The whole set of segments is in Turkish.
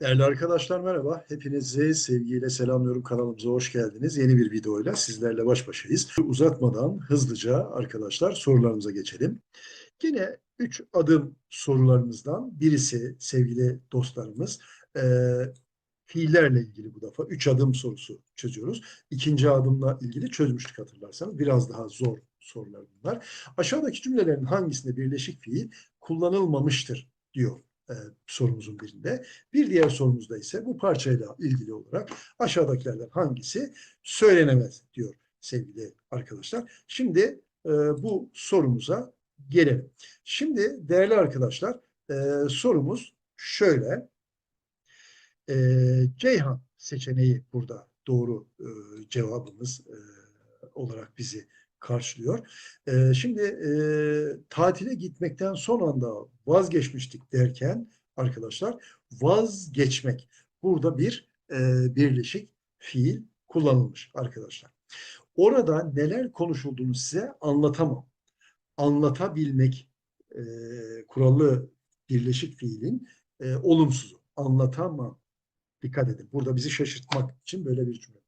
Değerli arkadaşlar merhaba. Hepinizi sevgiyle selamlıyorum. Kanalımıza hoş geldiniz. Yeni bir videoyla sizlerle baş başayız. Uzatmadan hızlıca arkadaşlar sorularımıza geçelim. Yine 3 adım sorularımızdan birisi sevgili dostlarımız e, fiillerle ilgili bu defa 3 adım sorusu çözüyoruz. İkinci adımla ilgili çözmüştük hatırlarsanız. Biraz daha zor sorular bunlar. Aşağıdaki cümlelerin hangisinde birleşik fiil kullanılmamıştır diyor e, sorumuzun birinde. Bir diğer sorumuzda ise bu parçayla ilgili olarak aşağıdakilerden hangisi söylenemez diyor sevgili arkadaşlar. Şimdi e, bu sorumuza gelelim. Şimdi değerli arkadaşlar e, sorumuz şöyle. E, Ceyhan seçeneği burada doğru e, cevabımız e, olarak bizi karşılıyor. E, şimdi e, tatile gitmekten son anda vazgeçmiştik derken arkadaşlar vazgeçmek burada bir e, birleşik fiil kullanılmış arkadaşlar. Orada neler konuşulduğunu size anlatamam. Anlatabilmek e, kurallı birleşik fiilin e, olumsuzu. Anlatamam. Dikkat edin. Burada bizi şaşırtmak için böyle bir cümle.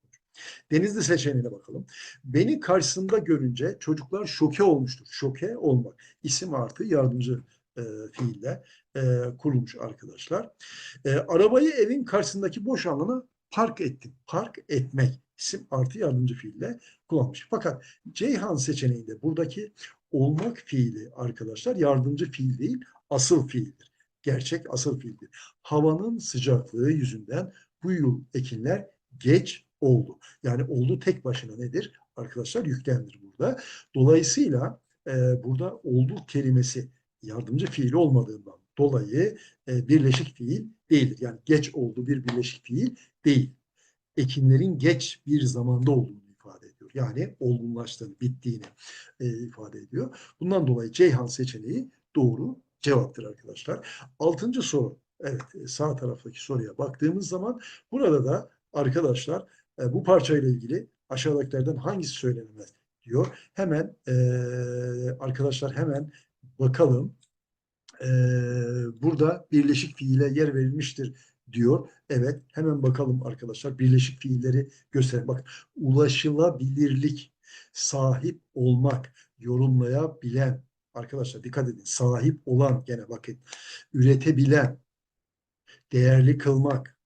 Denizli seçeneğine bakalım. Beni karşısında görünce çocuklar şoke olmuştur. Şoke olmak. İsim artı yardımcı e, fiille e, kurulmuş arkadaşlar. E, arabayı evin karşısındaki boş alana park ettim. Park etmek. isim artı yardımcı fiille kullanmış. Fakat Ceyhan seçeneğinde buradaki olmak fiili arkadaşlar yardımcı fiil değil asıl fiildir. Gerçek asıl fiildir. Havanın sıcaklığı yüzünden bu yıl ekinler geç oldu. Yani oldu tek başına nedir? Arkadaşlar yüklemdir burada. Dolayısıyla e, burada oldu kelimesi yardımcı fiil olmadığından dolayı e, birleşik fiil değildir. Yani geç oldu bir birleşik fiil değil. Ekinlerin geç bir zamanda olduğunu ifade ediyor. Yani olgunlaştığını, bittiğini e, ifade ediyor. Bundan dolayı Ceyhan seçeneği doğru cevaptır arkadaşlar. Altıncı soru. Evet sağ taraftaki soruya baktığımız zaman burada da arkadaşlar e, bu parçayla ilgili aşağıdakilerden hangisi söylenemez diyor. Hemen e, arkadaşlar hemen bakalım. E, burada birleşik fiile yer verilmiştir diyor. Evet hemen bakalım arkadaşlar birleşik fiilleri gösterelim. Bak ulaşılabilirlik, sahip olmak, yorumlayabilen, arkadaşlar dikkat edin sahip olan gene bakın üretebilen, değerli kılmak,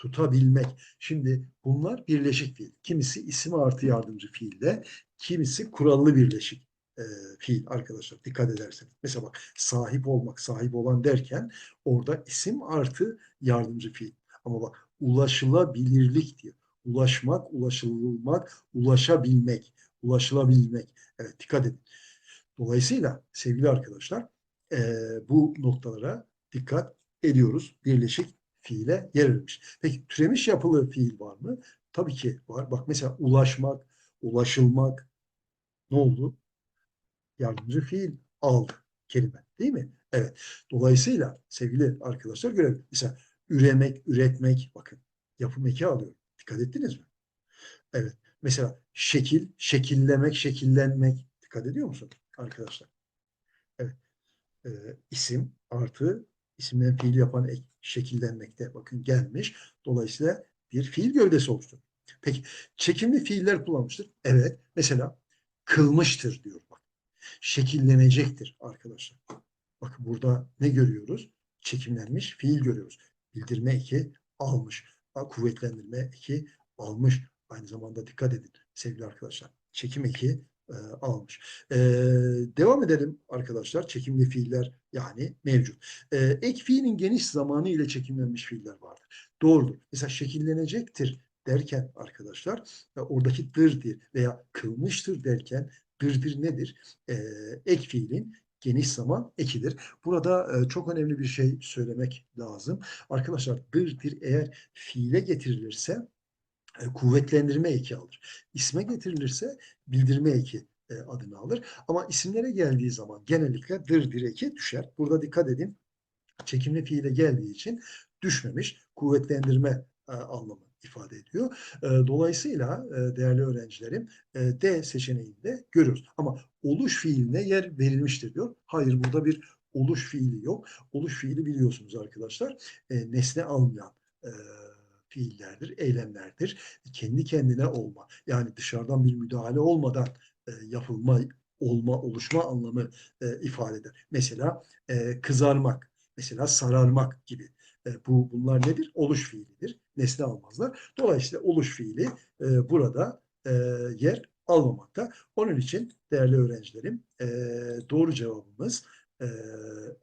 tutabilmek. Şimdi bunlar birleşik fiil. Kimisi isim artı yardımcı fiilde, kimisi kurallı birleşik e, fiil arkadaşlar. Dikkat ederseniz. Mesela bak sahip olmak, sahip olan derken orada isim artı yardımcı fiil. Ama bak ulaşılabilirlik diyor. Ulaşmak, ulaşılmak, ulaşabilmek, ulaşılabilmek. Evet dikkat edin. Dolayısıyla sevgili arkadaşlar e, bu noktalara dikkat ediyoruz. Birleşik fiile yer verilmiş. Peki türemiş yapılı fiil var mı? Tabii ki var. Bak mesela ulaşmak, ulaşılmak ne oldu? Yardımcı fiil aldı kelime değil mi? Evet. Dolayısıyla sevgili arkadaşlar görelim. Mesela üremek, üretmek bakın yapım eki alıyor. Dikkat ettiniz mi? Evet. Mesela şekil, şekillemek, şekillenmek. Dikkat ediyor musun arkadaşlar? Evet. Ee, isim artı isimden fiil yapan ek şekillenmekte bakın gelmiş. Dolayısıyla bir fiil gövdesi oluştur. Peki çekimli fiiller kullanmıştır. Evet. Mesela kılmıştır diyor bak. Şekillenecektir arkadaşlar. Bakın burada ne görüyoruz? Çekimlenmiş fiil görüyoruz. Bildirme eki almış. Kuvvetlendirme eki almış. Aynı zamanda dikkat edin sevgili arkadaşlar. Çekim eki e, almış. E, devam edelim arkadaşlar. Çekimli fiiller yani mevcut. E, ek fiilin geniş zamanı ile çekimlenmiş fiiller vardır. Doğrudur. Mesela şekillenecektir derken arkadaşlar e, oradaki dırdır veya kılmıştır derken dırdır nedir? E, ek fiilin geniş zaman ekidir. Burada e, çok önemli bir şey söylemek lazım. Arkadaşlar dırdır eğer fiile getirilirse kuvvetlendirme eki alır. İsme getirilirse bildirme eki e, adını alır. Ama isimlere geldiği zaman genellikle dır dir eki düşer. Burada dikkat edin. Çekimli fiile geldiği için düşmemiş. Kuvvetlendirme e, anlamı ifade ediyor. dolayısıyla değerli öğrencilerim D seçeneğinde görüyoruz. Ama oluş fiiline yer verilmiştir diyor. Hayır burada bir oluş fiili yok. Oluş fiili biliyorsunuz arkadaşlar e, nesne almayan e, fiillerdir, eylemlerdir. Kendi kendine olma yani dışarıdan bir müdahale olmadan e, yapılma, olma, oluşma anlamı e, ifade eder. Mesela e, kızarmak, mesela sararmak gibi. E, bu bunlar nedir? Oluş fiilidir. Nesne almazlar. Dolayısıyla oluş fiili e, burada e, yer almamakta. Onun için değerli öğrencilerim e, doğru cevabımız e,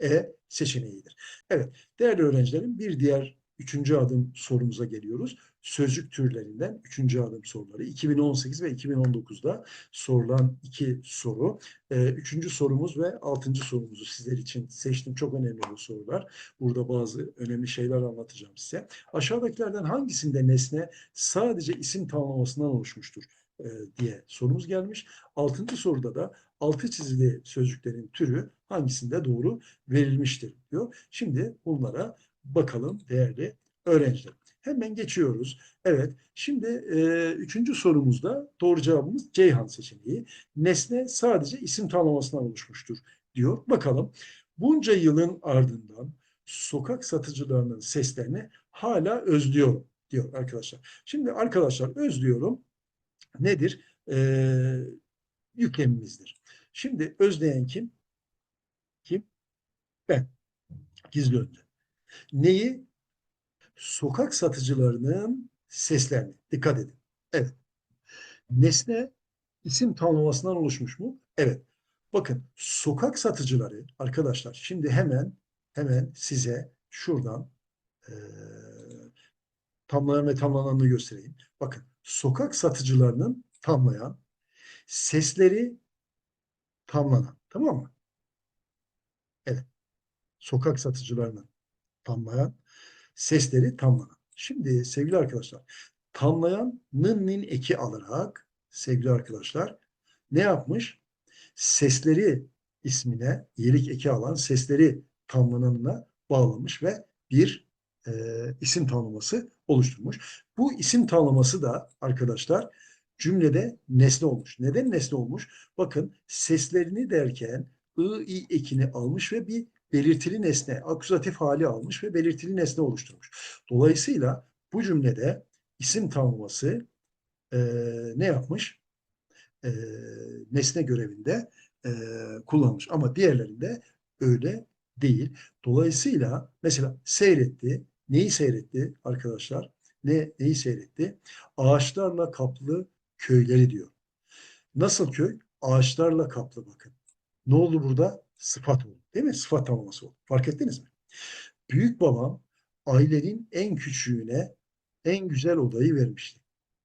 E seçeneğidir. Evet değerli öğrencilerim bir diğer üçüncü adım sorumuza geliyoruz. Sözcük türlerinden üçüncü adım soruları. 2018 ve 2019'da sorulan iki soru. Ee, üçüncü sorumuz ve altıncı sorumuzu sizler için seçtim. Çok önemli bu sorular. Burada bazı önemli şeyler anlatacağım size. Aşağıdakilerden hangisinde nesne sadece isim tamlamasından oluşmuştur? e, diye sorumuz gelmiş. Altıncı soruda da altı çizili sözcüklerin türü hangisinde doğru verilmiştir diyor. Şimdi bunlara bakalım değerli öğrenciler. Hemen geçiyoruz. Evet, şimdi e, üçüncü sorumuzda doğru cevabımız Ceyhan seçeneği. Nesne sadece isim tamlamasından oluşmuştur diyor. Bakalım. Bunca yılın ardından sokak satıcılarının seslerini hala özlüyorum diyor arkadaşlar. Şimdi arkadaşlar özlüyorum nedir? Ee, yüklemimizdir. Şimdi özleyen kim? Kim? Ben. Gizli önce. Neyi? Sokak satıcılarının seslerini. Dikkat edin. Evet. Nesne isim tanımlamasından oluşmuş mu? Evet. Bakın sokak satıcıları arkadaşlar şimdi hemen hemen size şuradan e, tamlayan ve tamlananını göstereyim. Bakın sokak satıcılarının tamlayan, sesleri tamlanan. Tamam mı? Evet. Sokak satıcılarının tamlayan, sesleri tamlanan. Şimdi sevgili arkadaşlar, tamlayan nın nin eki alarak sevgili arkadaşlar ne yapmış? Sesleri ismine yelik eki alan sesleri tamlananına bağlamış ve bir e, isim tanımlaması oluşturmuş. Bu isim tanımlaması da arkadaşlar cümlede nesne olmuş. Neden nesne olmuş? Bakın seslerini derken ı, i ekini almış ve bir belirtili nesne, akuzatif hali almış ve belirtili nesne oluşturmuş. Dolayısıyla bu cümlede isim tanımlaması e, ne yapmış? E, nesne görevinde e, kullanmış. Ama diğerlerinde öyle değil. Dolayısıyla mesela seyretti. Neyi seyretti arkadaşlar? Ne, neyi seyretti? Ağaçlarla kaplı köyleri diyor. Nasıl köy? Ağaçlarla kaplı bakın. Ne oldu burada? Sıfat oldu. Değil mi? Sıfat tanımlaması oldu. Fark ettiniz mi? Büyük babam ailenin en küçüğüne en güzel odayı vermişti.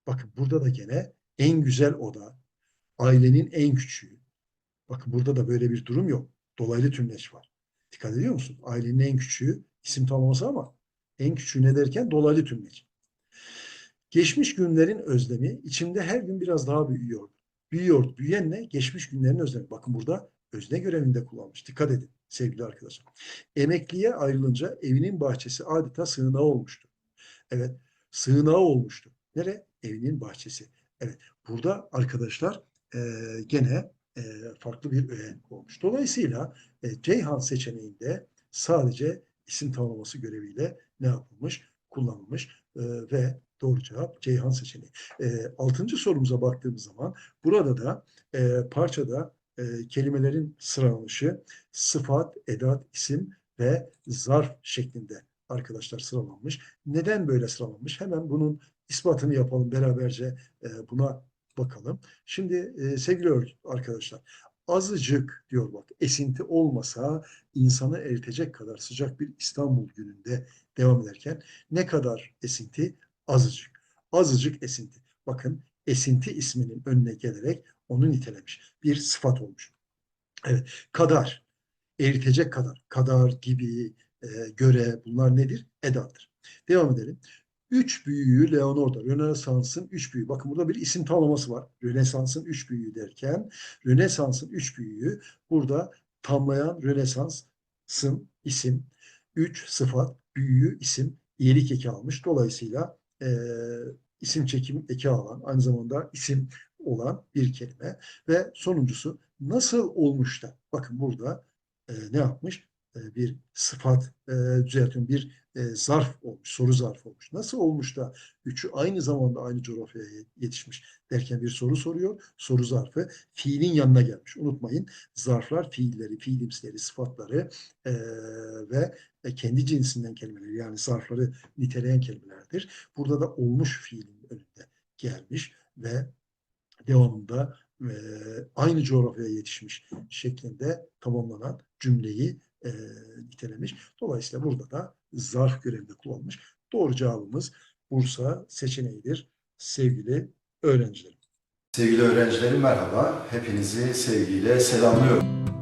Bakın burada da gene en güzel oda, ailenin en küçüğü. Bakın burada da böyle bir durum yok. Dolaylı tümleç var. Dikkat ediyor musun? Ailenin en küçüğü isim tanımlaması ama en küçüğü ne derken dolaylı tümleç. Geçmiş günlerin özlemi içimde her gün biraz daha büyüyordu. Büyüyordu. Büyüyen ne? Geçmiş günlerin özlemi. Bakın burada özne görevinde kullanmış. Dikkat edin sevgili arkadaşlar. Emekliye ayrılınca evinin bahçesi adeta sığınağı olmuştu. Evet, sığınağı olmuştu. Nere? Evinin bahçesi. Evet, burada arkadaşlar e, gene e, farklı bir öğen olmuş. Dolayısıyla e, Ceyhan seçeneğinde sadece isim tanımlaması göreviyle ne yapılmış? Kullanılmış e, ve doğru cevap Ceyhan seçeneği. E, altıncı sorumuza baktığımız zaman burada da e, parçada e, kelimelerin sıralanışı sıfat, edat, isim ve zarf şeklinde arkadaşlar sıralanmış. Neden böyle sıralanmış? Hemen bunun ispatını yapalım beraberce e, buna bakalım. Şimdi e, sevgili arkadaşlar azıcık diyor bak esinti olmasa insanı eritecek kadar sıcak bir İstanbul gününde devam ederken ne kadar esinti? Azıcık. Azıcık esinti. Bakın esinti isminin önüne gelerek onu nitelemiş. Bir sıfat olmuş. Evet. Kadar. Eritecek kadar. Kadar gibi, e, göre bunlar nedir? Edattır. Devam edelim. Üç büyüğü Leonardo, Rönesans'ın üç büyüğü. Bakın burada bir isim tanımlaması var. Rönesans'ın üç büyüğü derken, Rönesans'ın üç büyüğü burada tamlayan Rönesans'ın isim, üç sıfat, büyüğü isim, iyilik eki almış. Dolayısıyla e, isim çekim eki alan, aynı zamanda isim olan bir kelime ve sonuncusu nasıl olmuş da bakın burada e, ne yapmış? e, bir sıfat, e, düzeltiyorum bir e, zarf olmuş, soru zarfı olmuş. Nasıl olmuş da üçü aynı zamanda aynı coğrafyaya yetişmiş derken bir soru soruyor. Soru zarfı fiilin yanına gelmiş. Unutmayın zarflar fiilleri, fiilimsleri, sıfatları e, ve e, kendi cinsinden kelimeleri yani zarfları niteleyen kelimelerdir. Burada da olmuş fiilin önünde gelmiş ve devamında e, aynı coğrafyaya yetişmiş şeklinde tamamlanan cümleyi e, nitelemiş. Dolayısıyla burada da zarf görevinde kullanılmış. Doğru cevabımız Bursa seçeneğidir sevgili öğrencilerim. Sevgili öğrencilerim merhaba. Hepinizi sevgiyle selamlıyorum.